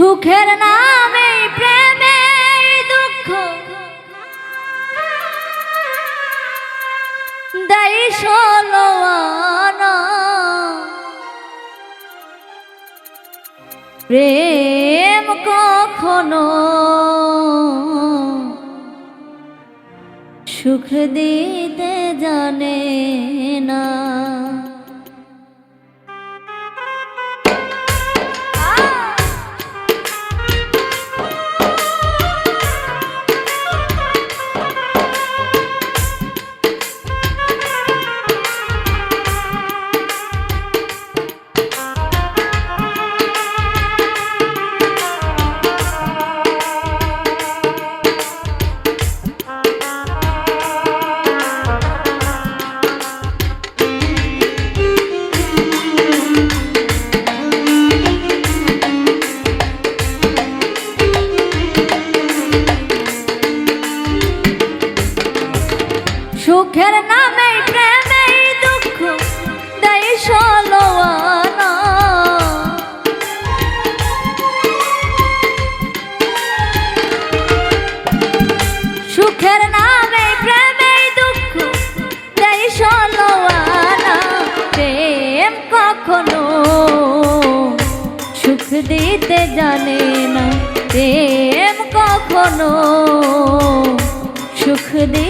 সুখের নামে প্রেমে দুঃখ। সলোয়ানা প্রেম কখনো সুখ দিতে জানে না। জানে না প্রেম কখনো সুখ দিতে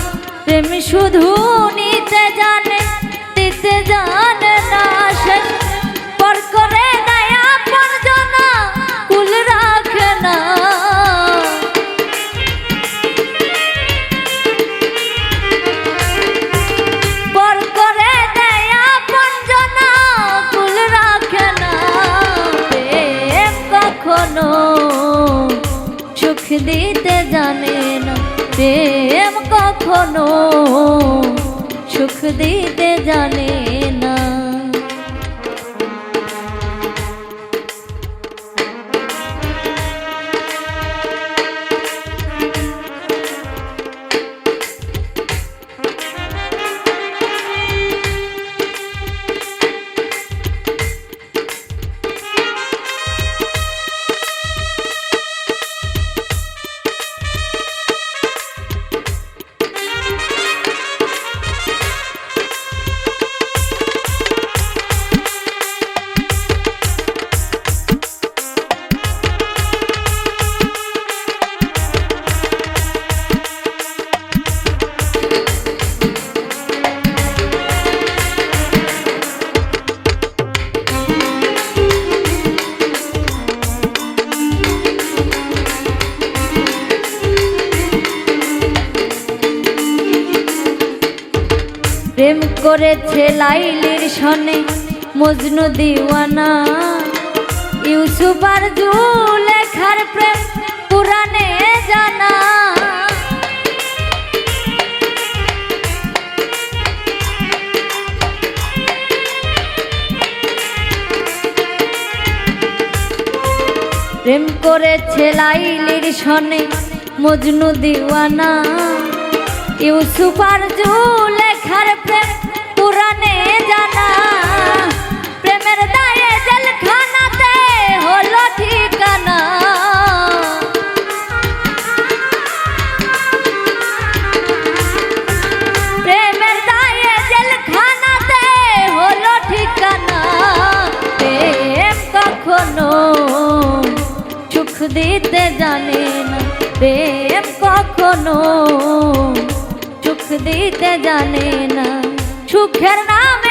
প্রেম শুধু নিতে জানে, দিতে জানে না শেষ পর করে দেয় পর জনা কুল রাখে না। কখনো দিতে জানে না। কখনো সুখ দিতে জানে প্রেম করেছে লাইলির সনে মজনু দিওয়ানা। ইউসুফ আর লেখার প্রেম পুরাণে জানা। প্রেম করেছে লাইলির সনে মজনু দিওয়ানা। ইউসুফ আর লেখার দিতে জানে না প্রেম কখনো। চোখ দিতে জানে না সুখের নামে